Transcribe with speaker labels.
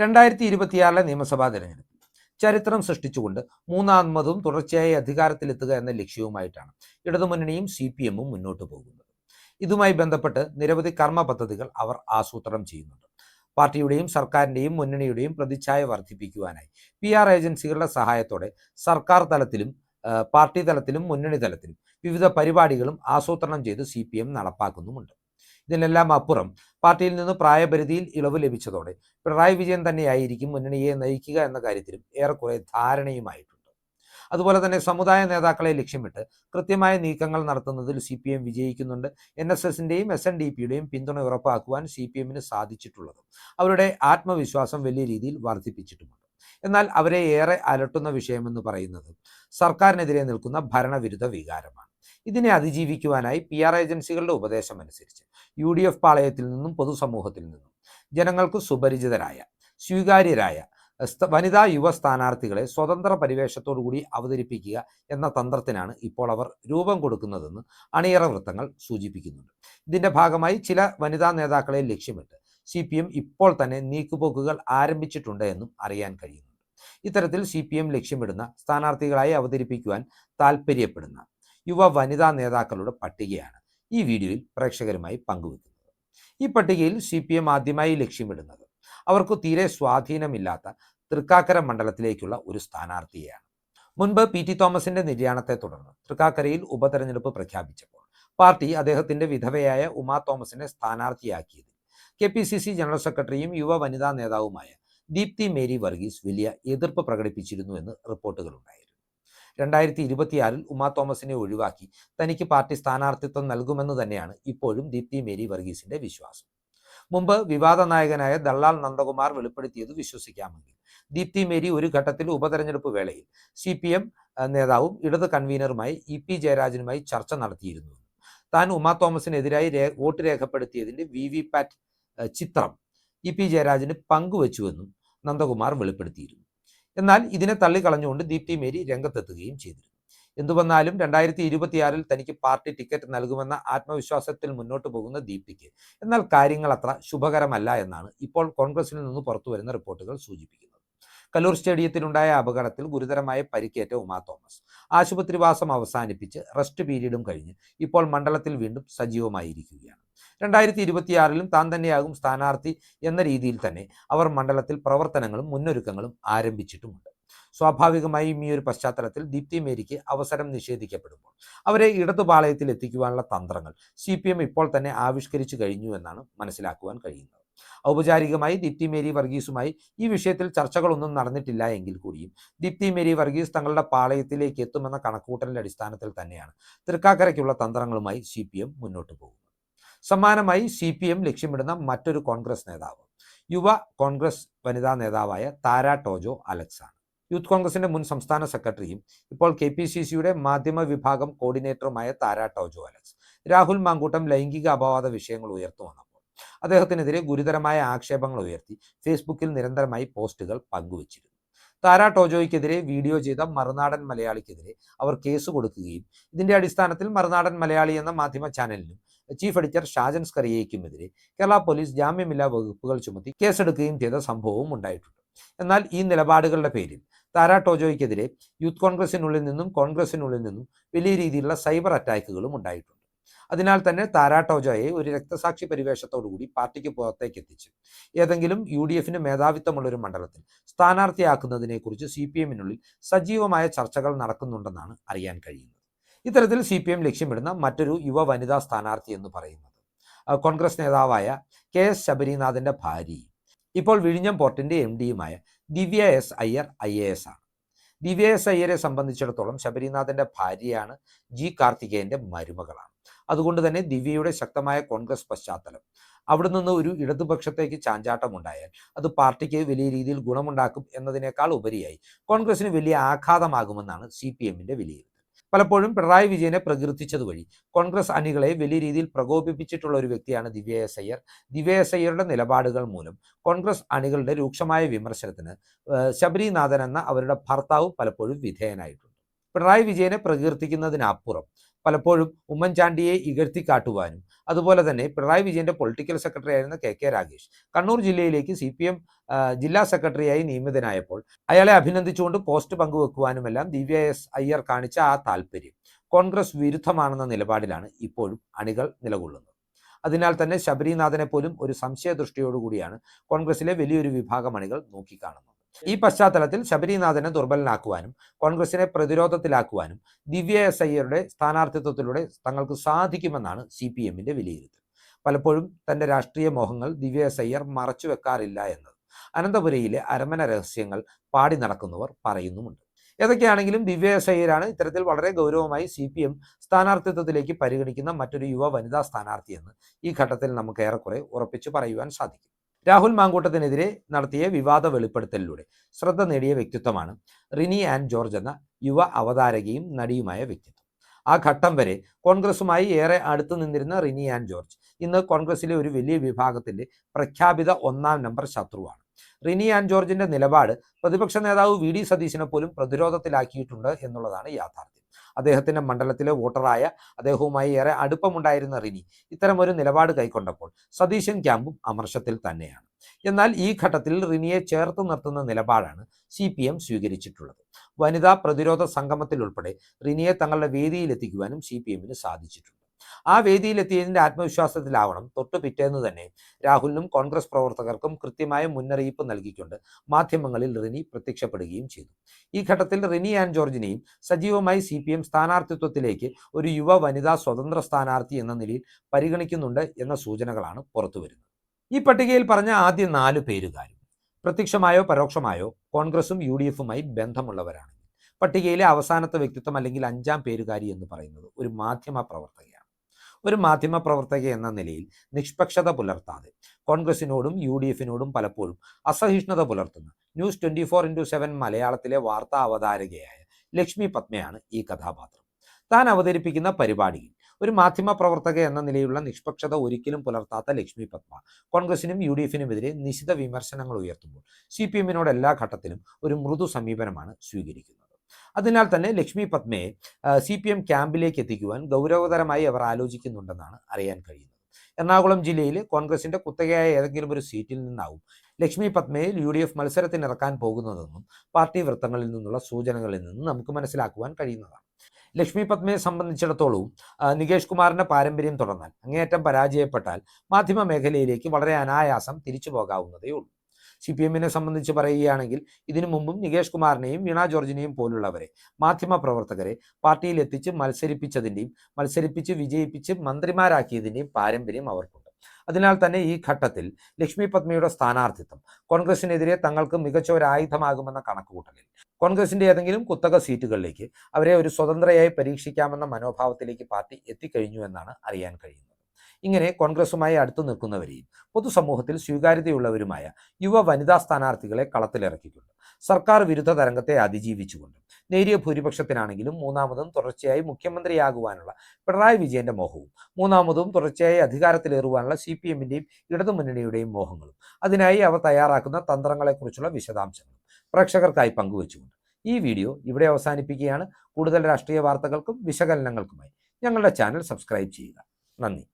Speaker 1: രണ്ടായിരത്തി ഇരുപത്തിയാറിലെ നിയമസഭാ തെരഞ്ഞെടുപ്പ്. ചരിത്രം സൃഷ്ടിച്ചുകൊണ്ട് മൂന്നാമതും തുടർച്ചയായി അധികാരത്തിലെത്തുക എന്ന ലക്ഷ്യവുമായിട്ടാണ് ഇടതുമുന്നണിയും സി പി എമ്മും മുന്നോട്ട് പോകുന്നത്. ഇതുമായി ബന്ധപ്പെട്ട് നിരവധി കർമ്മ പദ്ധതികൾ അവർ ആസൂത്രണം ചെയ്യുന്നുണ്ട്. പാർട്ടിയുടെയും സർക്കാരിന്റെയും മുന്നണിയുടെയും പ്രതിച്ഛായ വർദ്ധിപ്പിക്കുവാനായി പി ആർ ഏജൻസികളുടെ സഹായത്തോടെ സർക്കാർ തലത്തിലും പാർട്ടി തലത്തിലും മുന്നണി തലത്തിലും വിവിധ പരിപാടികളും ആസൂത്രണം ചെയ്ത് സി പി എം നടപ്പാക്കുന്നുമുണ്ട്. ഇതിനെല്ലാം അപ്പുറം. പാർട്ടിയിൽ നിന്ന് പ്രായപരിധിയിൽ ഇളവ് ലഭിച്ചതോടെ പിണറായി വിജയൻ തന്നെയായിരിക്കും മുന്നണിയെ നയിക്കുക എന്ന കാര്യത്തിലും ഏറെക്കുറെ ധാരണയുമായിട്ടുണ്ട്. അതുപോലെ തന്നെ സമുദായ നേതാക്കളെ ലക്ഷ്യമിട്ട് കൃത്യമായ നീക്കങ്ങൾ നടത്തുന്നതിൽ സി പി എം വിജയിക്കുന്നുണ്ട്. എൻ എസ് എസിന്റെയും എസ് എൻ ഡി പിയുടെയും പിന്തുണ ഉറപ്പാക്കുവാൻ സി പി എമ്മിന് സാധിച്ചിട്ടുള്ളതും അവരുടെ ആത്മവിശ്വാസം വലിയ രീതിയിൽ വർദ്ധിപ്പിച്ചിട്ടുമുണ്ട്. എന്നാൽ അവരെ ഏറെ അലട്ടുന്ന വിഷയമെന്ന് പറയുന്നത് സർക്കാരിനെതിരെ നിൽക്കുന്ന ഭരണവിരുദ്ധ വികാരമാണ്. ഇതിനെ അതിജീവിക്കുവാനായി പി ആർ ഏജൻസികളുടെ ഉപദേശം അനുസരിച്ച് യു ഡി എഫ് പാളയത്തിൽ നിന്നും പൊതുസമൂഹത്തിൽ നിന്നും ജനങ്ങൾക്ക് സുപരിചിതരായ സ്വീകാര്യരായ വനിതാ യുവ സ്ഥാനാർത്ഥികളെ സ്വതന്ത്ര പരിവേഷത്തോടുകൂടി അവതരിപ്പിക്കുക എന്ന തന്ത്രത്തിനാണ് ഇപ്പോൾ അവർ രൂപം കൊടുക്കുന്നതെന്ന് അണിയറ വൃത്തങ്ങൾ സൂചിപ്പിക്കുന്നുണ്ട്. ഇതിന്റെ ഭാഗമായി ചില വനിതാ നേതാക്കളെ ലക്ഷ്യമിട്ട് സി പി എം ഇപ്പോൾ തന്നെ നീക്കുപോക്കുകൾ ആരംഭിച്ചിട്ടുണ്ട് എന്നും അറിയാൻ കഴിയുന്നുണ്ട്. ഇത്തരത്തിൽ സി പി എം ലക്ഷ്യമിടുന്ന സ്ഥാനാർത്ഥികളായി അവതരിപ്പിക്കുവാൻ താല്പര്യപ്പെടുന്ന യുവ വനിതാ നേതാക്കളുടെ പട്ടികയാണ് ഈ വീഡിയോയിൽ പ്രേക്ഷകരുമായി പങ്കുവെക്കുന്നത്. ഈ പട്ടികയിൽ സി പി എം ആദ്യമായി ലക്ഷ്യമിടുന്നത് അവർക്ക് തീരെ സ്വാധീനമില്ലാത്ത തൃക്കാക്കര മണ്ഡലത്തിലേക്കുള്ള ഒരു സ്ഥാനാർത്ഥിയെയാണ്. മുൻപ് പി ടി തോമസിന്റെ നിര്യാണത്തെ തുടർന്ന് തൃക്കാക്കരയിൽ ഉപതെരഞ്ഞെടുപ്പ് പ്രഖ്യാപിച്ചപ്പോൾ പാർട്ടി അദ്ദേഹത്തിന്റെ വിധവയായ ഉമാ തോമസിനെ സ്ഥാനാർത്ഥിയാക്കിയതിൽ K P C C general സെക്രട്ടറിയും യുവ വനിതാ നേതാവുമായ ദീപ്തി മേരി വർഗീസ് വലിയ എതിർപ്പ് പ്രകടിപ്പിച്ചിരുന്നു എന്ന് റിപ്പോർട്ടുകളുണ്ടായിരുന്നു. രണ്ടായിരത്തി ഇരുപത്തിയാറിൽ ഉമാ തോമസിനെ ഒഴിവാക്കി. തനിക്ക് പാർട്ടി സ്ഥാനാർത്ഥിത്വം നൽകുമെന്ന് തന്നെയാണ് ഇപ്പോഴും ദീപ്തി മേരി വർഗീസിന്റെ വിശ്വാസം. മുമ്പ് വിവാദ നായകനായ ദള്ളാൽ നന്ദകുമാർ വെളിപ്പെടുത്തിയത് വിശ്വസിക്കാമെങ്കിൽ. ദീപ്തി മേരി ഒരു ഘട്ടത്തിൽ ഉപതെരഞ്ഞെടുപ്പ് വേളയിൽ സി പി എം നേതാവും ഇടത് കൺവീനറുമായി ഇ പി ജയരാജനുമായി ചർച്ച നടത്തിയിരുന്നു. താൻ ഉമാ തോമസിനെതിരായി വോട്ട് രേഖപ്പെടുത്തിയതിന്റെ വി വി പാറ്റ് ചിത്രം ഇ പി ജയരാജന് പങ്കുവച്ചുവെന്നും നന്ദകുമാർ വെളിപ്പെടുത്തിയിരുന്നു. എന്നാൽ ഇതിനെ തള്ളിക്കളഞ്ഞുകൊണ്ട് ദീപ്തി മേരി രംഗത്തെത്തുകയും ചെയ്തിരുന്നു. എന്തു വന്നാലും രണ്ടായിരത്തി ഇരുപത്തിയാറിൽ തനിക്ക് പാർട്ടി ടിക്കറ്റ് നൽകുമെന്ന ആത്മവിശ്വാസത്തിൽ മുന്നോട്ട് പോകുന്ന ദീപ്തിക്ക്. എന്നാൽ കാര്യങ്ങൾ അത്ര ശുഭകരമല്ല എന്നാണ് ഇപ്പോൾ കോൺഗ്രസിൽ നിന്ന് പുറത്തു വരുന്ന റിപ്പോർട്ടുകൾ സൂചിപ്പിക്കുന്നത്. കലൂർ സ്റ്റേഡിയത്തിലുണ്ടായ അപകടത്തിൽ ഗുരുതരമായ പരിക്കേറ്റ ഉമാ തോമസ്. ആശുപത്രിവാസം അവസാനിപ്പിച്ച് റെസ്റ്റ് പീരീഡും കഴിഞ്ഞ് ഇപ്പോൾ മണ്ഡലത്തിൽ വീണ്ടും സജീവമായിരിക്കുകയാണ്. രണ്ടായിരത്തി ഇരുപത്തിയാറിലും താൻ തന്നെയാകും സ്ഥാനാർത്ഥി എന്ന രീതിയിൽ തന്നെ അവർ മണ്ഡലത്തിൽ പ്രവർത്തനങ്ങളും മുന്നൊരുക്കങ്ങളും ആരംഭിച്ചിട്ടുമുണ്ട്. സ്വാഭാവികമായും ഈ ഒരു പശ്ചാത്തലത്തിൽ ദീപ്തി മേരിക്ക് അവസരം നിഷേധിക്കപ്പെടുമ്പോൾ അവരെ ഇടതുപാളയത്തിൽ എത്തിക്കുവാനുള്ള തന്ത്രങ്ങൾ സി ഇപ്പോൾ തന്നെ ആവിഷ്കരിച്ചു കഴിഞ്ഞു എന്നാണ് മനസ്സിലാക്കുവാൻ കഴിയുന്നത്. ഔപചാരികമായി ദീപ്തി മേരി വർഗീസുമായി ഈ വിഷയത്തിൽ ചർച്ചകളൊന്നും നടന്നിട്ടില്ല എങ്കിൽ കൂടിയും ദീപ്തി മേരി വർഗീസ് തങ്ങളുടെ പാളയത്തിലേക്ക് എത്തുമെന്ന കണക്കൂട്ടലിന്റെ അടിസ്ഥാനത്തിൽ തന്നെയാണ് തൃക്കാക്കരയ്ക്കുള്ള തന്ത്രങ്ങളുമായി സി മുന്നോട്ട് പോകുന്നത്. സമാനമായി സി പി എം ലക്ഷ്യമിടുന്ന മറ്റൊരു കോൺഗ്രസ് നേതാവ്. യുവ കോൺഗ്രസ് വനിതാ നേതാവായ താര ടോജോ അലക്സ് ആണ് യൂത്ത് കോൺഗ്രസിന്റെ മുൻ സംസ്ഥാന സെക്രട്ടറിയും ഇപ്പോൾ കെ പി സി സിയുടെ മാധ്യമ വിഭാഗം കോർഡിനേറ്ററുമായ താര ടോജോ അലക്സ്. രാഹുൽ മാങ്കൂട്ടം ലൈംഗിക അപവാദ വിഷയങ്ങൾ ഉയർത്തു വന്നപ്പോൾ അദ്ദേഹത്തിനെതിരെ ഗുരുതരമായ ആക്ഷേപങ്ങൾ ഉയർത്തി ഫേസ്ബുക്കിൽ നിരന്തരമായി പോസ്റ്റുകൾ പങ്കുവച്ചിരുന്നു. താര ടോജോയ്ക്കെതിരെ വീഡിയോ ചെയ്ത മറുനാടൻ മലയാളിക്കെതിരെ അവർ കേസ് കൊടുക്കുകയും ഇതിന്റെ അടിസ്ഥാനത്തിൽ മറുനാടൻ മലയാളി എന്ന മാധ്യമ ചാനലിനും ചീഫ് എഡിറ്റർ ഷാജൻ സ്കറിയയ്ക്കുമെതിരെ കേരള പോലീസ് ജാമ്യമില്ലാ വകുപ്പുകൾ ചുമത്തി കേസെടുക്കുകയും ചെയ്ത സംഭവവും ഉണ്ടായിട്ടുണ്ട്. എന്നാൽ ഈ നിലപാടുകളുടെ പേരിൽ താര ടോജോയ്ക്കെതിരെ യൂത്ത് കോൺഗ്രസിനുള്ളിൽ നിന്നും കോൺഗ്രസിനുള്ളിൽ നിന്നും വലിയ രീതിയിലുള്ള സൈബർ അറ്റാക്കുകളും ഉണ്ടായിട്ടുണ്ട്. അതിനാൽ തന്നെ താരാട്ടോജോയെ ഒരു രക്തസാക്ഷി പരിവേഷത്തോടുകൂടി പാർട്ടിക്ക് പുറത്തേക്ക് എത്തിച്ച് ഏതെങ്കിലും യു ഡി എഫിന് മേധാവിത്വമുള്ള ഒരു മണ്ഡലത്തിൽ സ്ഥാനാർത്ഥിയാക്കുന്നതിനെക്കുറിച്ച് സി പി എമ്മിനുള്ളിൽ സജീവമായ ചർച്ചകൾ നടക്കുന്നുണ്ടെന്നാണ് അറിയാൻ കഴിയുന്നത്. ഇത്തരത്തിൽ സി പി എം ലക്ഷ്യമിടുന്ന മറ്റൊരു യുവ വനിതാ സ്ഥാനാർത്ഥി എന്ന് പറയുന്നത്. കോൺഗ്രസ് നേതാവായ കെ എസ് ശബരിനാഥിന്റെ ഭാര്യയും ഇപ്പോൾ വിഴിഞ്ഞം പോർട്ടിന്റെ M ഡിയുമായ Divya S Iyer I A S ആണ്. ദിവ്യ എസ് അയ്യരെ സംബന്ധിച്ചിടത്തോളം ശബരിനാഥന്റെ ഭാര്യയാണ് ജി കാർത്തികേയന്റെ മരുമകളാണ്. അതുകൊണ്ട് തന്നെ ദിവ്യയുടെ ശക്തമായ കോൺഗ്രസ് പശ്ചാത്തലം. അവിടെ നിന്ന് ഒരു ഇടതുപക്ഷത്തേക്ക് ചാഞ്ചാട്ടമുണ്ടായാൽ അത് പാർട്ടിക്ക് വലിയ രീതിയിൽ ഗുണമുണ്ടാക്കും എന്നതിനേക്കാൾ ഉപരിയായി കോൺഗ്രസിന് വലിയ ആഘാതമാകുമെന്നാണ് സി പി എമ്മിന്റെ വിലയിരുത്തൽ. പലപ്പോഴും പിണറായി വിജയനെ പ്രകീർത്തിച്ചത് വഴി കോൺഗ്രസ് അണികളെ വലിയ രീതിയിൽ പ്രകോപിപ്പിച്ചിട്ടുള്ള ഒരു വ്യക്തിയാണ് ദിവ്യ എസ് അയ്യർ ദിവ്യ എസ് അയ്യരുടെ നിലപാടുകൾ മൂലം കോൺഗ്രസ് അണികളുടെ രൂക്ഷമായ വിമർശനത്തിന് ശബരിനാഥൻ എന്ന അവരുടെ ഭർത്താവ് പലപ്പോഴും വിധേയനായിട്ടുണ്ട്. പിണറായി വിജയനെ പ്രകീർത്തിക്കുന്നതിനപ്പുറം പലപ്പോഴും ഉമ്മൻചാണ്ടിയെ ഇകഴ്ത്തിക്കാട്ടുവാനും അതുപോലെ തന്നെ പിണറായി വിജയന്റെ പൊളിറ്റിക്കൽ സെക്രട്ടറി ആയിരുന്ന കെ കെ രാഗേഷ് കണ്ണൂർ ജില്ലയിലേക്ക് സി പി എം ജില്ലാ സെക്രട്ടറിയായി നിയമിതനായപ്പോൾ അയാളെ അഭിനന്ദിച്ചുകൊണ്ട് പോസ്റ്റ് പങ്കുവെക്കുവാനുമെല്ലാം ദിവ്യ എസ് അയ്യർ കാണിച്ച ആ താല്പര്യം കോൺഗ്രസ് വിരുദ്ധമാണെന്ന നിലപാടിലാണ് ഇപ്പോഴും അണികൾ നിലകൊള്ളുന്നത്. അതിനാൽ തന്നെ ശബരിനാഥനെ പോലും ഒരു സംശയദൃഷ്ടിയോടുകൂടിയാണ് കോൺഗ്രസിലെ വലിയൊരു വിഭാഗം അണികൾ നോക്കിക്കാണുന്നത്. ഈ പശ്ചാത്തലത്തിൽ ശബരിനാഥനെ ദുർബലനാക്കുവാനും കോൺഗ്രസിനെ പ്രതിരോധത്തിലാക്കുവാനും ദിവ്യ എസ് അയ്യരുടെ സ്ഥാനാർത്ഥിത്വത്തിലൂടെ തങ്ങൾക്ക് സാധിക്കുമെന്നാണ് സി പി എമ്മിന്റെ വിലയിരുത്തൽ. പലപ്പോഴും തന്റെ രാഷ്ട്രീയ മോഹങ്ങൾ ദിവ്യ എസ് അയ്യർ മറച്ചു വെക്കാറില്ല എന്നത്. അനന്തപുരയിലെ അരമന രഹസ്യങ്ങൾ പാടി നടക്കുന്നവർ പറയുന്നുമുണ്ട്. ഏതൊക്കെയാണെങ്കിലും ദിവ്യ എസ് അയ്യരാണ് ഇത്തരത്തിൽ വളരെ ഗൗരവമായി സി പി എം സ്ഥാനാർത്ഥിത്വത്തിലേക്ക് പരിഗണിക്കുന്ന മറ്റൊരു യുവ വനിതാ സ്ഥാനാർത്ഥിയെന്ന് ഈ ഘട്ടത്തിൽ നമുക്ക് ഏറെക്കുറെ ഉറപ്പിച്ചു പറയുവാൻ സാധിക്കും. രാഹുൽ മാങ്കൂട്ടത്തിനെതിരെ നടത്തിയ വിവാദ വെളിപ്പെടുത്തലിലൂടെ ശ്രദ്ധ നേടിയ വ്യക്തിത്വമാണ് റിനി ആൻഡ് ജോർജ് എന്ന യുവ അവതാരകയും നടിയുമായ വ്യക്തിത്വം. ആ ഘട്ടം വരെ കോൺഗ്രസുമായി ഏറെ അടുത്തു നിന്നിരുന്ന റിനി ആൻഡ് ജോർജ് ഇന്ന് കോൺഗ്രസിലെ ഒരു വലിയ വിഭാഗത്തിന്റെ പ്രഖ്യാപിത ഒന്നാം നമ്പർ ശത്രുവാണ്. റിനി ആൻഡ് ജോർജിന്റെ നിലപാട് പ്രതിപക്ഷ നേതാവ് വി ഡി സതീശിനെ പോലും പ്രതിരോധത്തിലാക്കിയിട്ടുണ്ട് എന്നുള്ളതാണ് യാഥാർത്ഥ്യം. അദ്ദേഹത്തിന്റെ മണ്ഡലത്തിലെ വോട്ടറായ അദ്ദേഹവുമായി ഏറെ അടുപ്പമുണ്ടായിരുന്ന റിനി ഒരു നിലപാട് കൈക്കൊണ്ടപ്പോൾ സതീശൻ ക്യാമ്പും അമർഷത്തിൽ തന്നെയാണ്. എന്നാൽ ഈ ഘട്ടത്തിൽ റിനിയെ ചേർത്ത് നിർത്തുന്ന നിലപാടാണ് സി പി എം സ്വീകരിച്ചിട്ടുള്ളത്. വനിതാ പ്രതിരോധ സംഗമത്തിൽ ഉൾപ്പെടെ റിനിയെ തങ്ങളുടെ വേദിയിലെത്തിക്കുവാനും സി പി എമ്മിന് സാധിച്ചിട്ടുണ്ട്. ആ വേദിയിലെത്തിയതിന്റെ ആത്മവിശ്വാസത്തിലാവണം. തൊട്ടു പിറ്റേന്ന് തന്നെ രാഹുലിനും കോൺഗ്രസ് പ്രവർത്തകർക്കും കൃത്യമായ മുന്നറിയിപ്പ് നൽകിക്കൊണ്ട് മാധ്യമങ്ങളിൽ റിനി പ്രത്യക്ഷപ്പെടുകയും ചെയ്തു. ഈ ഘട്ടത്തിൽ റിനി ആൻഡ് ജോർജിനെയും സജീവമായി സി പി എം സ്ഥാനാർത്ഥിത്വത്തിലേക്ക് ഒരു യുവ വനിതാ സ്വതന്ത്ര സ്ഥാനാർത്ഥി എന്ന നിലയിൽ പരിഗണിക്കുന്നുണ്ട് എന്ന സൂചനകളാണ് പുറത്തുവരുന്നത് ഈ പട്ടികയിൽ പറഞ്ഞ ആദ്യ നാല് പേരുകാരും പ്രത്യക്ഷമായോ പരോക്ഷമായോ കോൺഗ്രസും യു ഡി എഫുമായി ബന്ധമുള്ളവരാണ്. പട്ടികയിലെ അവസാനത്തെ വ്യക്തിത്വം അല്ലെങ്കിൽ അഞ്ചാം പേരുകാരി എന്ന് പറയുന്നത് ഒരു മാധ്യമ പ്രവർത്തകയാണ്. ഒരു മാധ്യമ പ്രവർത്തക എന്ന നിലയിൽ നിഷ്പക്ഷത പുലർത്താതെ കോൺഗ്രസിനോടും യു ഡി എഫിനോടും പലപ്പോഴും അസഹിഷ്ണുത പുലർത്തുന്ന. News twenty four into seven മലയാളത്തിലെ വാർത്താ അവതാരകയായ ലക്ഷ്മി പത്മയാണ് ഈ കഥാപാത്രം. താൻ അവതരിപ്പിക്കുന്ന പരിപാടിയിൽ ഒരു മാധ്യമ പ്രവർത്തക എന്ന നിലയിലുള്ള നിഷ്പക്ഷത ഒരിക്കലും പുലർത്താത്ത ലക്ഷ്മി പത്മ കോൺഗ്രസിനും യു ഡി എഫിനുമെതിരെ നിശിത വിമർശനങ്ങൾ ഉയർത്തുമ്പോൾ സി പി എമ്മിനോട് എല്ലാ ഘട്ടത്തിലും ഒരു മൃദു സമീപനമാണ് സ്വീകരിക്കുന്നത്. അതിനാൽ തന്നെ ലക്ഷ്മി പത്മയെ സി പി എം ക്യാമ്പിലേക്ക് എത്തിക്കുവാൻ ഗൗരവതരമായി അവർ ആലോചിക്കുന്നുണ്ടെന്നാണ് അറിയാൻ കഴിയുന്നത്. എറണാകുളം ജില്ലയിൽ കോൺഗ്രസിന്റെ കുത്തകയായ ഏതെങ്കിലും ഒരു സീറ്റിൽ നിന്നാവും ലക്ഷ്മി പത്മയിൽ യു ഡി എഫ് മത്സരത്തിനിറക്കാൻ പോകുന്നതെന്നും പാർട്ടി വൃത്തങ്ങളിൽ നിന്നുള്ള സൂചനകളിൽ നിന്ന് നമുക്ക് മനസ്സിലാക്കുവാൻ കഴിയുന്നതാണ്. ലക്ഷ്മി പത്മയെ സംബന്ധിച്ചിടത്തോളവും നികേഷ് കുമാറിന്റെ പാരമ്പര്യം തുടർന്നാൽ അങ്ങേയറ്റം പരാജയപ്പെട്ടാൽ മാധ്യമ മേഖലയിലേക്ക് വളരെ അനായാസം തിരിച്ചു പോകാവുന്നതേ ഉള്ളൂ സി പി എമ്മിനെ സംബന്ധിച്ച് പറയുകയാണെങ്കിൽ ഇതിനു മുമ്പും നികേഷ് കുമാറിനെയും വീണ ജോർജിനെയും പോലുള്ളവരെ മാധ്യമ പ്രവർത്തകരെ പാർട്ടിയിൽ എത്തിച്ച് മത്സരിപ്പിച്ചതിന്റെയും മത്സരിപ്പിച്ച് വിജയിപ്പിച്ച് മന്ത്രിമാരാക്കിയതിന്റെയും പാരമ്പര്യം അവർക്കുണ്ട്. അതിനാൽ തന്നെ ഈ ഘട്ടത്തിൽ ലക്ഷ്മി പത്മയുടെ സ്ഥാനാർത്ഥിത്വം കോൺഗ്രസിനെതിരെ തങ്ങൾക്ക് മികച്ച ഒരു ആയുധമാകുമെന്ന കണക്കുകൂട്ടലിൽ കോൺഗ്രസിന്റെ ഏതെങ്കിലും കുത്തക സീറ്റുകളിലേക്ക് അവരെ ഒരു സ്വതന്ത്രയായി പരീക്ഷിക്കാമെന്ന മനോഭാവത്തിലേക്ക് പാർട്ടി എത്തിക്കഴിഞ്ഞു എന്നാണ് അറിയാൻ കഴിയുന്നത്. ഇങ്ങനെ കോൺഗ്രസുമായി അടുത്തു നിൽക്കുന്നവരെയും പൊതുസമൂഹത്തിൽ സ്വീകാര്യതയുള്ളവരുമായ യുവ വനിതാ സ്ഥാനാർത്ഥികളെ കളത്തിലിറക്കിക്കൊണ്ട് സർക്കാർ വിരുദ്ധ തരംഗത്തെ അതിജീവിച്ചുകൊണ്ട് നേരിയ ഭൂരിപക്ഷത്തിനാണെങ്കിലും മൂന്നാമതും തുടർച്ചയായി മുഖ്യമന്ത്രിയാകുവാനുള്ള പിണറായി വിജയന്റെ മോഹവും മൂന്നാമതും തുടർച്ചയായി അധികാരത്തിലേറുവാനുള്ള സി പി എമ്മിന്റെയും ഇടതുമുന്നണിയുടെയും മോഹങ്ങളും അതിനായി അവർ തയ്യാറാക്കുന്ന തന്ത്രങ്ങളെക്കുറിച്ചുള്ള വിശദാംശങ്ങളും പ്രേക്ഷകർക്കായി പങ്കുവച്ചുകൊണ്ട് ഈ വീഡിയോ ഇവിടെ അവസാനിപ്പിക്കുകയാണ്. കൂടുതൽ രാഷ്ട്രീയ വാർത്തകൾക്കും വിശകലനങ്ങൾക്കുമായി ഞങ്ങളുടെ ചാനൽ സബ്സ്ക്രൈബ് ചെയ്യുക. നന്ദി.